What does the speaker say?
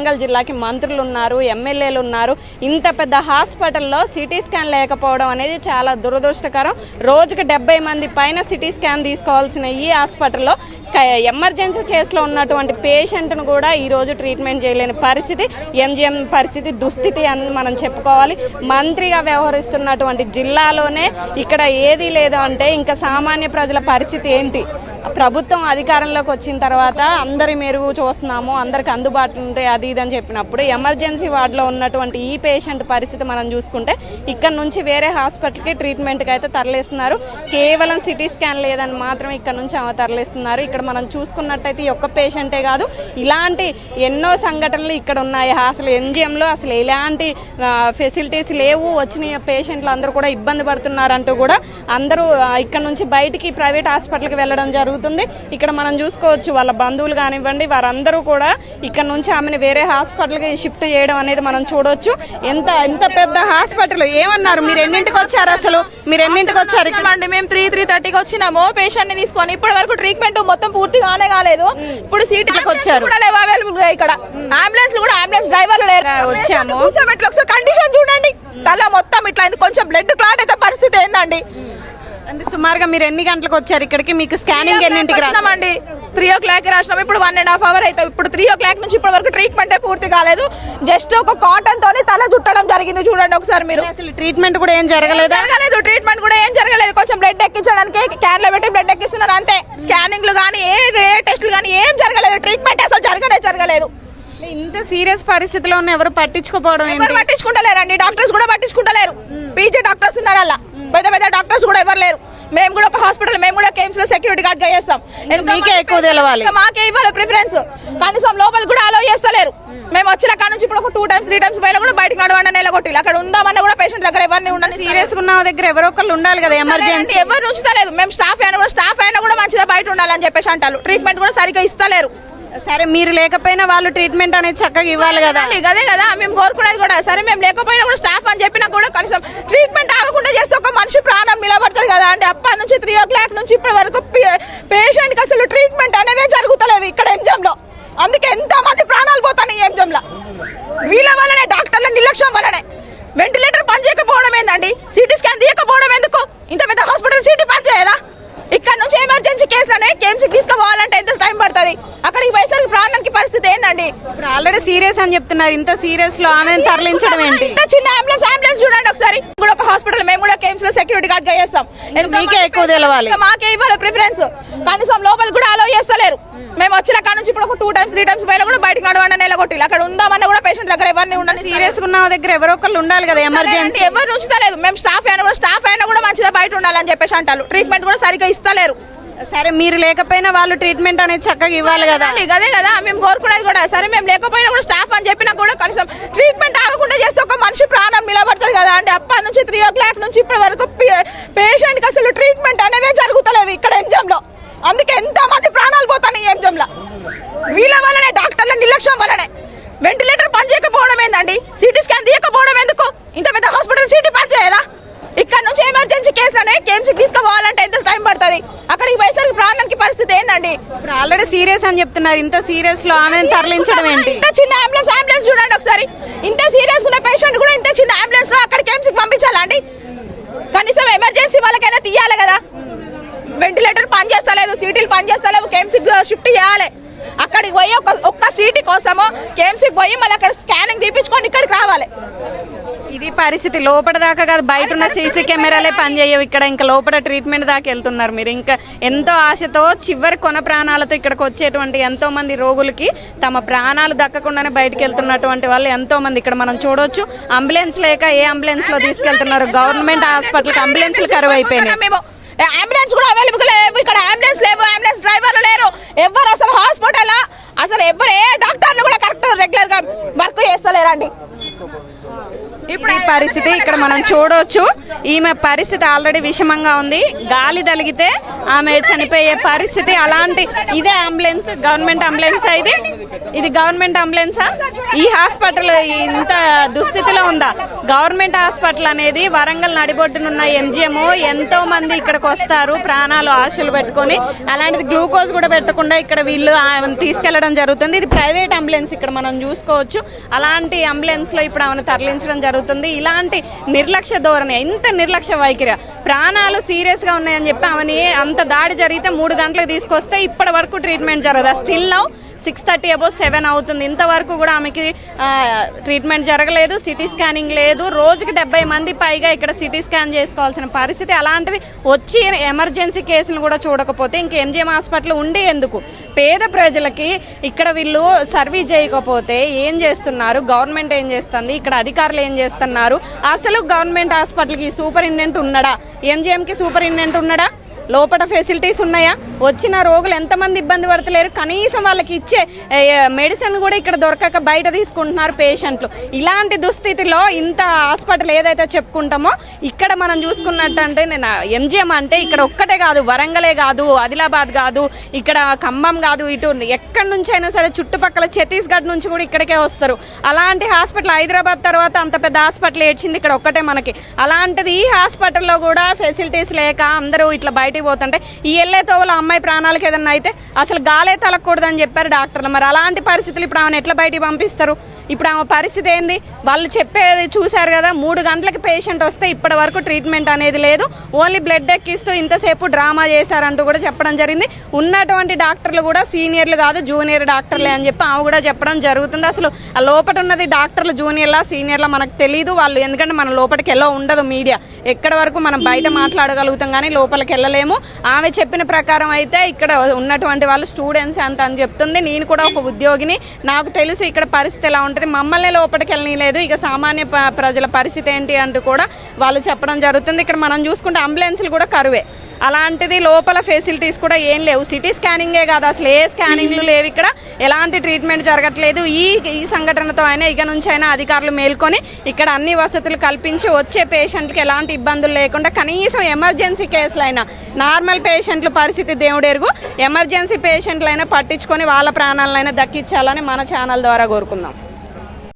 వరంగల్ జిల్లాకి మంత్రులు ఉన్నారు ఎమ్మెల్యేలు ఉన్నారు ఇంత పెద్ద హాస్పిటల్లో సిటీ స్కాన్ లేకపోవడం అనేది చాలా దురదృష్టకరం. రోజుకి డెబ్బై మంది పైన సిటీ స్కాన్ తీసుకోవాల్సిన ఈ హాస్పిటల్లో ఎమర్జెన్సీ కేసులో ఉన్నటువంటి పేషెంట్ను కూడా ఈరోజు ట్రీట్మెంట్ చేయలేని పరిస్థితి ఎంజిఎం పరిస్థితి దుస్థితి అని మనం చెప్పుకోవాలి. మంత్రిగా వ్యవహరిస్తున్నటువంటి జిల్లాలోనే ఇక్కడ ఏది లేదు అంటే ఇంకా సామాన్య ప్రజల పరిస్థితి ఏంటి? ప్రభుత్వం అధికారంలోకి వచ్చిన తర్వాత అందరి మెరుగు చూస్తున్నాము అందరికి అందుబాటులో ఉంటే అది ఇది అని చెప్పినప్పుడు ఎమర్జెన్సీ వార్డులో ఉన్నటువంటి ఈ పేషెంట్ పరిస్థితి మనం చూసుకుంటే ఇక్కడ నుంచి వేరే హాస్పిటల్కి ట్రీట్మెంట్కి అయితే తరలిస్తున్నారు. కేవలం సిటీ స్కాన్ లేదని మాత్రం ఇక్కడ నుంచి ఆమె తరలిస్తున్నారు. ఇక్కడ మనం చూసుకున్నట్టయితే ఈ ఒక్క పేషెంటే కాదు ఇలాంటి ఎన్నో సంఘటనలు ఇక్కడ ఉన్నాయి. అసలు ఎన్జిఎంలో అసలు ఎలాంటి ఫెసిలిటీస్ లేవు. వచ్చిన పేషెంట్లు అందరూ కూడా ఇబ్బంది పడుతున్నారంటూ కూడా అందరూ ఇక్కడ నుంచి బయటికి ప్రైవేట్ హాస్పిటల్కి వెళ్ళడం జరుగుతుంది. ఇక్కడ మనం చూసుకోవచ్చు వాళ్ళ బంధువులు కానివ్వండి వారందరూ కూడా ఇక్కడ నుంచి ఆమెను వేరే హాస్పిటల్కి షిఫ్ట్ చేయడం అనేది మనం చూడొచ్చు. ఎంత ఎంత పెద్ద హాస్పిటల్? ఏమన్నారు? మీరు ఎన్నింటికి వచ్చారు అసలు? మీరు ఎన్నింటికి వచ్చారు? ఇక్కడ అండి మేము త్రీ త్రీ థర్టీకి వచ్చినాము. పేషెంట్ని తీసుకొని ఇప్పటి వరకు ట్రీట్మెంట్ మొత్తం పూర్తి కానే కాలేదు. ఇప్పుడు సీట్ వచ్చారు. అవైలబుల్గా ఇక్కడ. అంబులెన్స్ కూడా అంబులెన్స్ డ్రైవర్లు లేరు. వచ్చాము. ఒకసారి కండిషన్ చూడండి. తల మొత్తం ఇట్లా కొంచెం బ్లడ్ క్లాట్ అయితే పరిస్థితి ఏందండి? అంటే సుమారుగా మీరు ఎన్ని గంటలకు వచ్చారు? ఇక్కడికి మీకు స్కానింగ్ ఎన్నింటికి రా రాసినామండి త్రీ ఓ క్లాక్ రాసినాం. ఇప్పుడు వన్ అండ్ హాఫ్ అవర్ అయితే ఇప్పుడు త్రీ ఓ క్లాక్ నుంచి ఇప్పటి వరకు ట్రీట్మెంట్ పూర్తి కాలేదు. జస్ట్ ఒక కాటన్ తోని తల చుట్టడం జరిగింది చూడండి ఒకసారి మీరు. అసలు ట్రీట్మెంట్ కూడా ఏం జరగలేదా? జరగలేదు. ట్రీట్మెంట్ కూడా ఏం జరగలేదు. కొంచెం బ్లడ్ ఎక్కించడానికి క్యాన్లో పెట్టి బ్లడ్ ఎక్కిస్తున్నారు అంతే. స్కానింగ్లు కానీ ఏ ఏ టెస్టులు కానీ ఏం జరగలేదు. ట్రీట్మెంట్ అసలు జరగలేదు జరగలేదు. ఇంత సీరియస్ పరిస్థితిలో ఉన్న ఎవరు పట్టించుకోపోవడం ఎవరు ఏంటి? పట్టించుకుంటలేరండి. డాక్టర్స్ కూడా పట్టించుకుంటలేరు. పీజీ డాక్టర్స్ ఉన్నారు అలా పెద్ద పెద్ద డాక్టర్స్ కూడా ఎవరు లేరు. మేము కూడా ఒక హాస్పిటల్ మేము కూడా కేమ్స్లో సెక్యూరిటీ గార్డ్గా చేస్తాం మీకే ఎక్కువ తెలవాలి. మాకే ఇవ్వాలి ప్రిఫరెన్స్. కనీసం లోపల కూడా అలో చేస్తలేరు. మేము. వచ్చిన కాడ నుంచి ఇప్పుడు ఒక టూ టైమ్స్ త్రీ టైమ్స్ పోయినా కూడా బయటకు నడవండి నెలగొట్టి అక్కడ ఉందామన్నా కూడా పేషెంట్ దగ్గర ఎవరిని ఉండని సీరియస్ ఉన్న దగ్గర ఎవరో ఒకళ్ళు ఉండాలి కదా ఎమర్జెన్సీ ఎమర్జెన్సీ ఎవరు ఉంచుతలేదు. మేము స్టాఫ్ అయినా కూడా స్టాఫ్ అయినా కూడా మంచిగా బయట ఉండాలని చెప్పేసి అంటారు. ట్రీట్మెంట్ కూడా సరిగ్గా ఇస్తలేరు. సరే మీరు లేకపోయినా వాళ్ళు ట్రీట్మెంట్ అనేది చక్కగా ఇవ్వాలి కదా. అదే కదా మేము కోరుకునేది కూడా. సరే మేము లేకపోయినా కూడా స్టాఫ్ అని చెప్పినా కూడా కనీసం ట్రీట్మెంట్ ఆగకుండా చేస్తే ఒక మనిషి ప్రాణం నిలబడుతుంది కదా. అంటే అప్పటి నుంచి త్రీ ఓ క్లాక్ నుంచి ఇప్పటి వరకు పేషెంట్కి అసలు ట్రీట్మెంట్ అనేదే జరుగుతలేదు ఇక్కడ ఎంజమ్లో. అందుకే ఎంత మంది ప్రాణాలు పోతాయి ఎంజమ్లో. వీళ్ళ వల్లనే డాక్టర్ల నిర్లక్ష్యం వల్లనే. వెంటిలేటర్ పని చేయకపోవడం ఏందండి? సిటీ స్కాన్ తీయకపోవడం ఎందుకు? ఇంత పెద్ద హాస్పిటల్ సిటీ పని చేయదా? ఇక్కడ నుంచి ఎమర్జెన్సీ కేసులనే కేమ్స్ తీసుకోవాలంటే ఎంత టైం పడుతుంది అక్కడికి పోయేసరికి ప్రాణానికి పరిస్థితి ఏందండి ఇప్పుడు ఆల్రెడీ సీరియస్ అని చెప్తున్నారు. ఇంత సీరియస్లో ఆమెను తరలించడం ఏంటి? ఇంత చిన్న అంబులెన్స్ అంబులెన్స్ చూడండి ఒకసారి. కూడా ఒక హాస్పిటల్ మేము కూడా కేమ్స్లో సెక్యూరిటీ గార్డ్గా చేస్తాం. మీకే ఎక్కువ తెలవాలి. మాకే ఇవ్వాలి ప్రిఫరెన్స్ కనీసం లోపల కూడా అలో చేస్తలేరు. మేము. వచ్చిన కాడ నుంచి ఇప్పుడు ఒక టూ టైమ్స్ త్రీ టైమ్స్ పోయినా కూడా బయటకు నడవండి నెలగొట్టి అక్కడ ఉందామన్నా కూడా పేషెంట్ దగ్గర ఎవరిని ఉండని సీరియస్ ఉన్న దగ్గర ఎవరో ఒకళ్ళు ఉండాలి కదా ఎమర్జెన్సీ ఎవరు ఉంచుతలేదు మేము స్టాఫ్ అయినా కూడా స్టాఫ్ అయినా కూడా మంచిగా బయట ఉండాలని చెప్పేసి అంటారు. ట్రీట్మెంట్ కూడా సరిగ్గా ఇస్తలేరు. సరే మీరు లేకపోయినా వాళ్ళు ట్రీట్మెంట్ అనేది చక్కగా ఇవ్వాలి కదా. అదే కదా మేము కోరుకునేది కూడా. సరే మేము లేకపోయినా కూడా స్టాఫ్ అని చెప్పినా కూడా కనీసం ట్రీట్మెంట్ ఆగకుండా చేస్తే ఒక మనిషి ప్రాణం నిలబడుతుంది కదా. అంటే అప్పటి నుంచి త్రీ ఓ క్లాక్ నుంచి ఇప్పటి వరకు పేషెంట్కి అసలు ట్రీట్మెంట్ అనేదే జరుగుతలేదు ఇక్కడ ఎంజమ్లో అందుకే ఎంత మంది ప్రాణాలు పోతాయి ఎంజమ్లో వీళ్ళ వల్లనే డాక్టర్ల నిర్లక్ష్యం వల్లనే వెంటిలేటర్ పని చేయకపోవడం ఏందండి సిటీ స్కాన్ తీయకపోవడం ఎందుకు ఇంత పెద్ద హాస్పిటల్ సిటీ పని చేయదా ఇక్కడ నుంచి ఎమర్జెన్సీ కేసులనే కేమ్స్ తీసుకోవాలంటే ఎంత టైం పడుతుంది? అక్కడికి పోయేసరికి ప్రాణానికి పరిస్థితి ఏందండి? ఇప్పుడు ఆల్రెడీ సీరియస్ అని చెప్తున్నారు. ఇంత సీరియస్లో ఆమెను తరలించడం ఏంటి? ఇంత చిన్న అంబులెన్స్ అంబులెన్స్ చూడండి ఒకసారి. ఇంత సీరియస్ ఉన్న పేషెంట్ కూడా ఇంత చిన్న అంబులెన్స్లో అక్కడికి ఏమ్స్ పంపించాలా అండి కనీసం ఎమర్జెన్సీ వాళ్ళకైనా తీయాలి కదా. వెంటిలేటర్ పని చేస్తలేదు సీటీలు పని చేస్తలేవు కేమ్సీ షిఫ్ట్ చేయాలి. అక్కడికి పోయి ఒక ఒక్క సీటీ కోసము కేమ్సీకి పోయి మళ్ళీ అక్కడ స్కానింగ్ తీపించుకొని ఇక్కడికి రావాలి. పరిస్థితి లోపల దాకా కాదు బయట ఉన్న సీసీ కెమెరాలే పనిచేయవు ఇక్కడ ఇంకా లోపల ట్రీట్మెంట్ దాకా వెళ్తున్నారు మీరు. ఇంకా ఎంతో ఆశతో చివరి కొన ప్రాణాలతో ఇక్కడికి వచ్చేటువంటి ఎంతో మంది రోగులకి తమ ప్రాణాలు దక్కకుండానే బయటకు వెళ్తున్నటువంటి వాళ్ళు ఎంతో మంది ఇక్కడ మనం చూడొచ్చు అంబులెన్స్ లేక ఏ అంబులెన్స్లో తీసుకెళ్తున్నారు? గవర్నమెంట్ హాస్పిటల్ అంబులెన్స్లు కరువు అయిపోయినాయి మేము అంబులెన్స్ కూడా అవైలబుల్ లేవు. ఇక్కడ అంబులెన్స్ లేవు అంబులెన్స్ డ్రైవర్లు లేరు. ఎవరు అసలు హాస్పిటల్ అసలు ఎవరు ఏ డాక్టర్లు కూడా కరెక్ట్ రెగ్యులర్గా వర్క్ చేస్తలేరండి. ఇప్పుడు ఈ పరిస్థితి ఇక్కడ మనం చూడొచ్చు ఈమె పరిస్థితి ఆల్రెడీ విషమంగా ఉంది. గాలి తలిగితే ఆమె చనిపోయే పరిస్థితి అలాంటి ఇదే అంబులెన్స్ గవర్నమెంట్ అంబులెన్స్ ఇది ఇది గవర్నమెంట్ అంబులెన్సా? ఈ హాస్పిటల్ ఇంత దుస్థితిలో ఉందా? గవర్నమెంట్ హాస్పిటల్ అనేది వరంగల్ నడిబొడ్డునున్న ఎంజిఎం ఎంతో మంది ఇక్కడికి వస్తారు ప్రాణాలు ఆశలు పెట్టుకొని. అలాంటిది గ్లూకోజ్ కూడా పెట్టకుండా ఇక్కడ వీళ్ళు తీసుకెళ్ళడం జరుగుతుంది. ఇది ప్రైవేట్ అంబులెన్స్ ఇక్కడ మనం చూసుకోవచ్చు. అలాంటి అంబులెన్స్లో ఇప్పుడు ఆమెను తరలించడం జరుగుతుంది. ఇలాంటి నిర్లక్ష్య ధోరణి ఇంత నిర్లక్ష్య వైఖరి. ప్రాణాలు సీరియస్గా ఉన్నాయని చెప్పి అవని అంత దాడి జరిగితే మూడు గంటలకు తీసుకొస్తే ఇప్పటి వరకు ట్రీట్మెంట్ జరగదు. Still now six thirty above seven అవుతుంది. ఇంతవరకు కూడా ఆమెకి ట్రీట్మెంట్ జరగలేదు. సిటీ స్కానింగ్ లేదు. రోజుకి డెబ్బై మంది పైగా ఇక్కడ సిటీ స్కాన్ చేసుకోవాల్సిన పరిస్థితి. అలాంటిది వచ్చి ఎమర్జెన్సీ కేసులు కూడా చూడకపోతే ఇంక ఎంజిఎం హాస్పిటల్ ఉండి ఎందుకు? పేద ప్రజలకి ఇక్కడ వీళ్ళు సర్వీస్ చేయకపోతే ఏం చేస్తున్నారు? గవర్నమెంట్ ఏం చేస్తుంది? ఇక్కడ అధికారులు ఏం చేస్తారు చేస్తున్నారు. అసలు గవర్నమెంట్ హాస్పిటల్కి సూపరింటెండెంట్ ఉన్నాడా? ఎంజిఎంకి సూపరింటెండెంట్ ఉన్నాడా? లోపల ఫెసిలిటీస్ ఉన్నాయా? వచ్చిన రోగులు ఎంతమంది ఇబ్బంది పడతలేరు? కనీసం వాళ్ళకి ఇచ్చే మెడిసిన్ కూడా ఇక్కడ దొరకక బయట తీసుకుంటున్నారు పేషెంట్లు ఇలాంటి దుస్థితిలో ఇంత హాస్పిటల్ ఏదైతే చెప్పుకుంటామో ఇక్కడ మనం చూసుకున్నట్టు అంటే నేను ఎంజిఎం అంటే ఇక్కడ ఒక్కటే కాదు వరంగలే కాదు ఆదిలాబాద్ కాదు ఇక్కడ ఖమ్మం కాదు ఇటు ఎక్కడి నుంచి అయినా సరే చుట్టుపక్కల ఛత్తీస్గఢ్ నుంచి కూడా ఇక్కడికే వస్తారు. అలాంటి హాస్పిటల్ హైదరాబాద్ తర్వాత అంత పెద్ద హాస్పిటల్ ఏడ్చింది ఇక్కడ ఒక్కటే మనకి. అలాంటిది ఈ హాస్పిటల్లో కూడా ఫెసిలిటీస్ లేక అందరూ ఇట్లా బయట బయటికి పోతుంటే ఈ ఎల్లే తోవలో అమ్మాయి ప్రాణాలకు ఏదన్నా అయితే అసలు గాలే తలకూడదని చెప్పారు డాక్టర్లు. మరి అలాంటి పరిస్థితులు ఇప్పుడు ఆమెను ఎట్లా బయటికి పంపిస్తారు? ఇప్పుడు ఆమె పరిస్థితి ఏంది? వాళ్ళు చెప్పేది చూశారు కదా మూడు గంటలకి పేషెంట్ వస్తే ఇప్పటి వరకు ట్రీట్మెంట్ అనేది లేదు. ఓన్లీ బ్లడ్ ఎక్కిస్తూ ఇంతసేపు డ్రామా చేశారంటూ కూడా చెప్పడం జరిగింది. ఉన్నటువంటి డాక్టర్లు కూడా సీనియర్లు కాదు జూనియర్ డాక్టర్లే అని చెప్పి ఆమె కూడా చెప్పడం జరుగుతుంది. అసలు ఆ లోపల ఉన్నది డాక్టర్లు జూనియర్లా సీనియర్లా మనకు తెలియదు వాళ్ళు ఎందుకంటే మన లోపలికి ఎలా ఉండదు మీడియా ఎక్కడి వరకు మనం బయట మాట్లాడగలుగుతాం కానీ లోపలికి వెళ్ళలేము. ఆమె చెప్పిన ప్రకారం అయితే ఇక్కడ ఉన్నటువంటి వాళ్ళు స్టూడెంట్స్ అంత అని చెప్తుంది. నేను కూడా ఒక ఉద్యోగిని. నాకు తెలుసు ఇక్కడ పరిస్థితి ఎలా ఉంటుంది. మమ్మల్ని లోపలికి లేదు ఇక సామాన్య ప్రజల పరిస్థితి ఏంటి అంటూ కూడా వాళ్ళు చెప్పడం జరుగుతుంది. ఇక్కడ మనం చూసుకుంటే అంబులెన్స్లు కూడా కరువే. అలాంటిది లోపల ఫెసిలిటీస్ కూడా ఏం లేవు. సిటీ స్కానింగే కాదు అసలు. ఏ స్కానింగ్లు లేవు ఇక్కడ. ఎలాంటి ట్రీట్మెంట్ జరగట్లేదు. ఈ ఈ సంఘటనతో అయినా ఇక నుంచి అయినా అధికారులు మేల్కొని ఇక్కడ అన్ని వసతులు కల్పించి వచ్చే పేషెంట్కి ఎలాంటి ఇబ్బందులు లేకుండా కనీసం ఎమర్జెన్సీ కేసులైనా నార్మల్ పేషెంట్ల పరిస్థితి దేవుడెరుగు. ఎమర్జెన్సీ పేషెంట్లైనా పట్టించుకొని వాళ్ళ ప్రాణాలైనా దక్కించాలని మన ఛానల్ ద్వారా కోరుకుందాం.